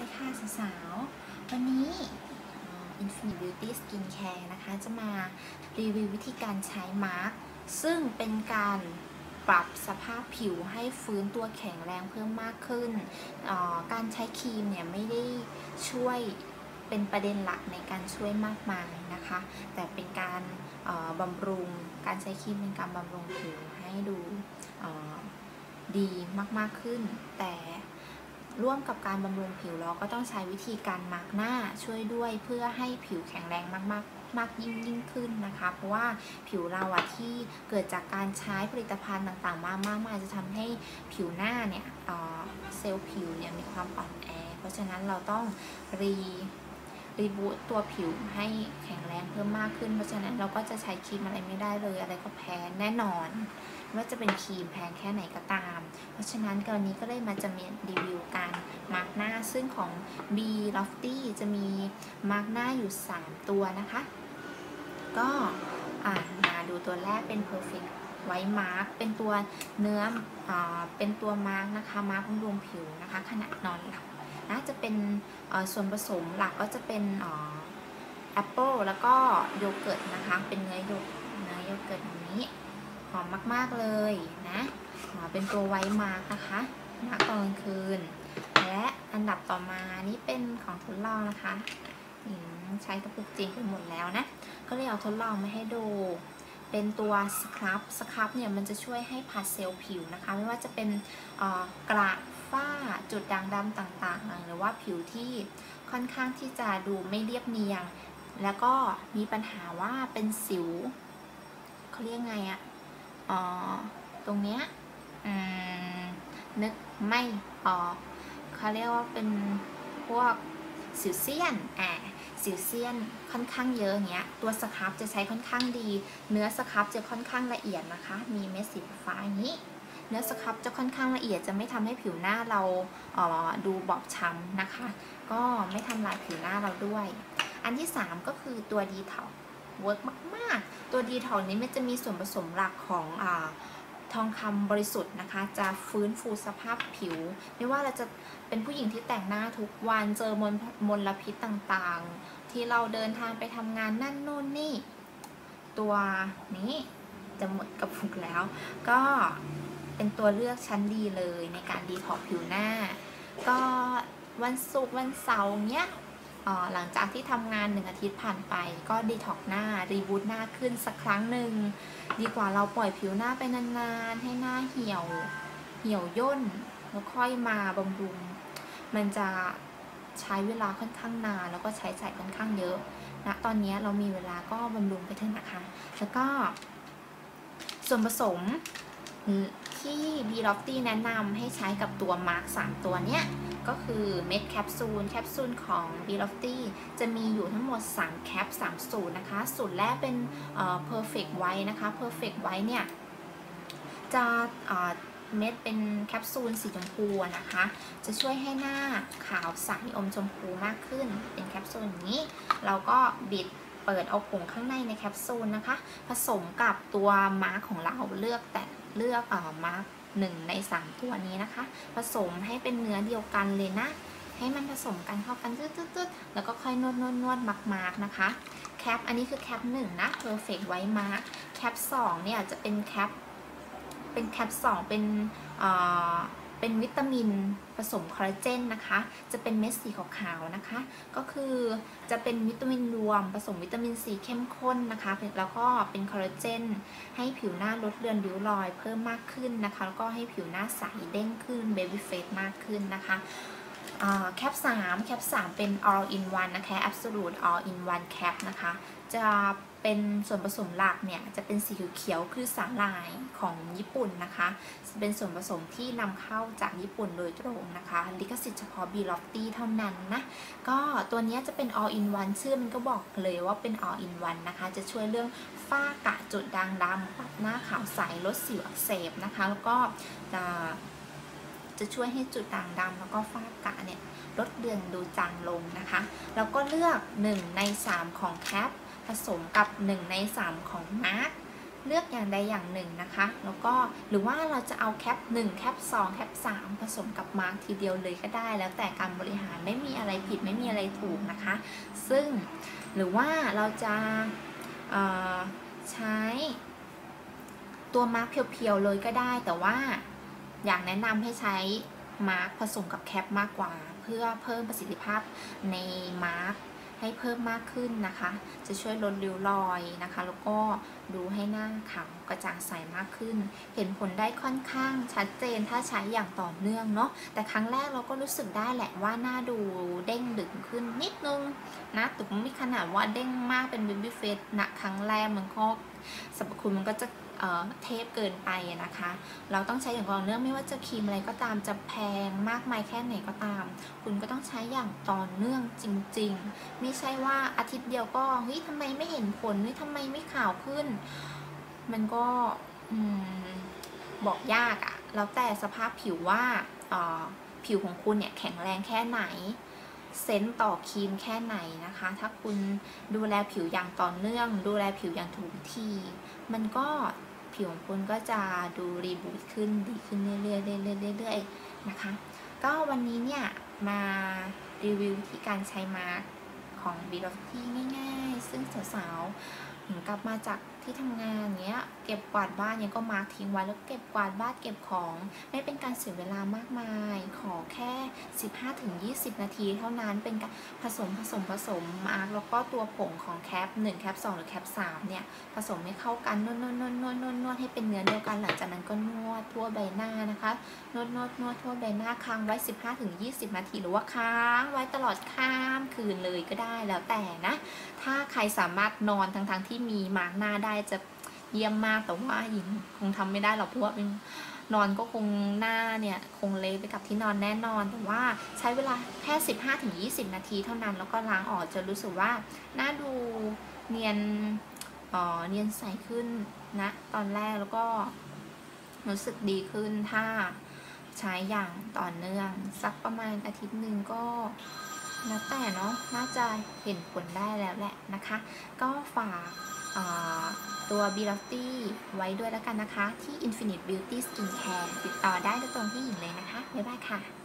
ดีค่ะสาวๆ วันนี้ Infinite Beauty Skin Care นะคะจะมารีวิววิธีการใช้มาร์กซึ่งเป็นการปรับสภาพผิวให้ฟื้นตัวแข็งแรงเพิ่มมากขึ้น การใช้ครีมเนี่ยไม่ได้ช่วยเป็นประเด็นหลักในการช่วยมากมายนะคะ แต่เป็นการบำรุงการใช้ครีมเป็นการบำรุงผิวให้ดูดีมากๆขึ้น แต่ ร่วมกับการบำรุงผิวเราก็ต้องใช้วิธีการมาร์กหน้าช่วยด้วยเพื่อให้ผิวแข็งแรงมากๆ มากยิ่งยิ่งขึ้นนะคะ เพราะว่าผิวเราอะที่เกิดจากการใช้ผลิตภัณฑ์ต่างๆ มากมากมายจะทำให้ผิวหน้าเนี่ยเซลล์ผิวเนี่ยมีความอ่อนแอ เพราะฉะนั้นเราต้องรี รีบูตตัวผิวให้แข็งแรงเพิ่มมากขึ้น เพราะฉะนั้นเราก็จะใช้ครีมอะไรไม่ได้เลย อะไรก็แพ้แน่นอนว่าจะเป็นครีมแพงแค่ไหนก็ตาม เพราะฉะนั้นกรณีก็เลยมาจะมีรีวิวการมาร์กหน้าซึ่งของ B Lofty จะมีมาร์กหน้าอยู่ 3 ตัวนะคะ ก็มาดูตัวแรกเป็น Perfect White Mark เป็นตัวเนื้ออเป็นตัวมาร์กนะคะ มาร์กบำรุงผิวนะคะ ขณะนอนหลับ นะจะเป็นส่วนผสมหลักก็จะเป็นแอปเปิลแล้วก็โยเกิร์ตนะคะ เป็นเนื้อโยเนื้อโยเกิร์ตแบบนี้หอมมาก ๆ เลยนะเป็นตัวไวมาร์กนะคะมาร์กตอนกลางคืน และอันดับต่อมานี่เป็นของทดลองนะคะใช้กระปุกจริงไปหมดแล้วนะ ก็เลยเอาทดลองมาให้ดู เป็นตัวสครับสครับเนี่ยมันจะช่วยให้ผัดเซลล์ผิวนะคะ ไม่ว่าจะเป็นกระ ฝ้าจุดด่างดำต่างๆ หรือว่าผิวที่ค่อนข้างที่จะดูไม่เรียบเนียง แล้วก็มีปัญหาว่าเป็นสิวเขาเรียกไงอะอ๋อตรงเนี้ยนึกไม่ออกเขาเรียกว่าเป็นพวกสิวเซียนอ่าสิวเซียนค่อนข้างเยอะเงี้ย ตัวสครับจะใช้ค่อนข้างดี เนื้อสครับจะค่อนข้างละเอียดนะคะ มีเม็ดสีฟ้าอย่างนี้ เนื้อสครับจะค่อนข้างละเอียดจะไม่ทำให้ผิวหน้าเราเออดูบอบช้ำนะคะ ก็ไม่ทำลายผิวหน้าเราด้วย อันที่ 3 ก็คือตัวดีเทาเวิร์กมาก ๆ ตัวดีทอนนี้มันจะมีส่วนผสมหลักของอทองคำบริสุทธิ์นะคะ จะฟื้นฟูสภาพผิว ไม่ว่าเราจะเป็นผู้หญิงที่แต่งหน้าทุกวันเจอมลมลพิษต่างๆ ที่เราเดินทางไปทำงานนั่นนู่นนี่ ตัวนี้จะหมดกระปุกแล้ว ก็ เป็นตัวเลือกชั้นดีเลยในการดีท็อกผิวหน้า ก็วันศุกร์วันเสาร์เนี้ยหลังจากที่ทำงานหนึ่งอาทิตย์ผ่านไป ก็ดีท็อกหน้ารีบูตหน้าขึ้นสักครั้งหนึ่งดีกว่าเราปล่อยผิวหน้าไปนานๆ ให้หน้าเหี่ยวเหี่ยวย่นแล้วค่อยมาบำรุง มันจะใช้เวลาค่อนข้างนานแล้วก็ใช้จ่ายค่อนข้างเยอะนะตอนนี้เรามีเวลาก็บำรุงไปเถอะนะคะ แล้วก็ส่วนผสม ที่บีล็อกตี้แนะนำให้ใช้กับตัวมาร์ก3ตัวเนี้ย ก็คือเม็ดแคปซูล แคปซูลของ b ีล็อฟตี้จะมีอยู่ทั้งหมด 3 แคป 3 สูตรนะคะ สูตรแรกเป็นเอ่อ perfect white นะคะ perfect white เนี่ย จะเม็ดเป็นแคปซูลสีชมพูนะคะ จะช่วยให้หน้าขาวใสอมชมพูมากขึ้น เป็นแคปซูลอย่างนี้ เราก็บิดเปิดเอาผงข้างในในแคปซูลนะคะ ผสมกับตัวมาร์กของเราเลือกแต่ เลือกเอ่อมาร์กหนึ่งในสามตัวนี้นะคะ ผสมให้เป็นเนื้อเดียวกันเลยนะ ให้มันผสมกันเข้ากันตืดๆแล้วก็ค่อยนวดนวดนวดมักมาร์กนะคะแคปอันนี้คือแคปหนึ่งนะ perfect white mark แคปสองเนี่ยจะเป็นแคปเป็นแคปสองเป็นเเป็นวิตามินผสมคอลลาเจนนะคะ จะเป็นเม็ดสีขาวๆนะคะ ก็คือจะเป็นวิตามินรวมผสมวิตามินซีเข้มข้นนะคะ แล้วก็เป็นคอลลาเจนให้ผิวหน้าลดเลือนริ้วรอยเพิ่มมากขึ้นนะคะ แล้วก็ให้ผิวหน้าใสเด้งขึ้นเบบี้เฟสมากขึ้นนะคะแคป3แคป3เป็น all in one นะคะ absolute all in one cap นะคะ จะ เป็นส่วนผสมหลักเนี่ยจะเป็นสีเขียวคือสาหร่ายของญี่ปุ่นนะคะ เป็นส่วนผสมที่นำเข้าจากญี่ปุ่นโดยตรงนะคะ ลิขสิทธิ์เฉพาะบีล็อกตี้เท่านั้นนะ ก็ตัวนี้จะเป็น all in one ชื่อมันก็บอกเลยว่าเป็น all in one นะคะ จะช่วยเรื่องฝ้ากระจุดด่างดำปรับหน้าขาวใสลดสิวอักเสบนะคะ แล้วก็จะจะช่วยให้จุดด่างดำแล้วก็ฝ้ากระเนี่ยลดเดือนดูจางลงนะคะ แล้วก็เลือก 1 ใน 3 ของแคป สมกับ 1 ใน 3 ของมาร์กเลือกอย่างใดอย่างหนึ่งนะคะ แล้วก็หรือว่าเราจะเอาแคป 1 แคป 2 แคป 3 ผสมกับมาร์กทีเดียวเลยก็ได้ แล้วแต่การบริหารไม่มีอะไรผิดไม่มีอะไรถูกนะคะ ซึ่งหรือว่าเราจะใช้ตัวมาร์กเพียวๆเลยก็ได้ แต่ว่าอยากแนะนำให้ใช้มาร์กผสมกับแคปมากกว่า เพื่อเพิ่มประสิทธิภาพในมาร์ก ให้เพิ่มมากขึ้นนะคะ จะช่วยลดริ้วรอยนะคะ แล้วก็ดูให้หน้าขาวกระจ่างใสมากขึ้น เห็นผลได้ค่อนข้างชัดเจนถ้าใช้อย่างต่อเนื่องเนาะแต่ครั้งแรกเราก็รู้สึกได้แหละว่าหน้าดูเด้งดึงขึ้นนิดนึงนะแต่ไม่ขนาดว่าเด้งมากเป็นเบบี้เฟสนะครั้งแรกมันก็สรรพคุณมันก็จะ เเทพเกินไปนะคะ เราต้องใช้อย่างต่อเนื่องไม่ว่าจะครีมอะไรก็ตามจะแพงมากมายแค่ไหนก็ตาม คุณก็ต้องใช้อย่างต่อเนื่องจริง ๆ ไม่ใช่ว่าอาทิตย์เดียวก็เฮ้ยทำไมไม่เห็นผลเฮ้ยทำไมไม่ขาวขึ้น มันก็อบอกยากอะแล้วแต่สภาพผิวว่าผิวของคุณเนี่ยแข็งแรงแค่ไหนเซนต์ต่อครีมแค่ไหนนะคะ ถ้าคุณดูแลผิวอย่างต่อเนื่อง ดูแลผิวอย่างถูกวิธีมันก็ ผิวของคุณก็จะดูรีบูตขึ้นดีขึ้นเรื่อยๆเรื่อยๆเรื่อยๆนะคะ ก็วันนี้เนี่ยมารีวิวที่การใช้มาร์กของ b ี o ที่ง่าย ๆ ซึ่งสาวๆ หมือนกลับมาจากที่ทำงานเนี้ย เก็บกวาดบ้านเนี้ยก็มาร์กทิ้งไว้แล้วเก็บกวาดบ้านเก็บของ ไม่เป็นการเสียเวลามากมาย ขอแค่ 15-20 นาทีเท่านั้นเป็นการผสมผสมผสมมาร์กแล้วก็ตัวผงของแคป1แคป2หรือแคป3เนี่ยผสมให้เข้ากันนวดนวดนวดนวดนวดนวดให้เป็นเนื้อเดียวกันหลังจากนั้นก็นวดทั่วใบหน้านะคะนวดนวดนวดทั่วใบหน้าค้างไว้ 15-20 นาทีหรือว่าค้างไว้ตลอดข้ามคืนเลยก็ได้แล้วแต่นะ ถ้าใครสามารถนอนทั้งๆที่มีมาร์กหน้าได้จะเยี่ยมมากแต่ว่าหญิงคงทำไม่ได้หรอกเพราะว่าเป็นนอนก็คงหน้าเนี่ยคงเละไปกับที่นอนแน่นอน แต่ว่าใช้เวลาแค่ 15-20 นาทีเท่านั้นแล้วก็ล้างออกจะรู้สึกว่าหน้าดูเนียนเอ่อเนียนใสขึ้นนะตอนแรกแล้วก็รู้สึกดีขึ้นถ้าใช้อย่างต่อเนื่อง สักประมาณอาทิตย์หนึ่งก็ แล้วแต่เนาะน่าจะเห็นผลได้แล้วแหละนะคะ ก็ฝากตัว b e l o t y ไว้ด้วยแล้วกันนะคะ ที่ Infinite Beauty Skincare ติดต่อได้โดยตรงที่หญิงเลยนะคะ บ๊ายบายค่ะ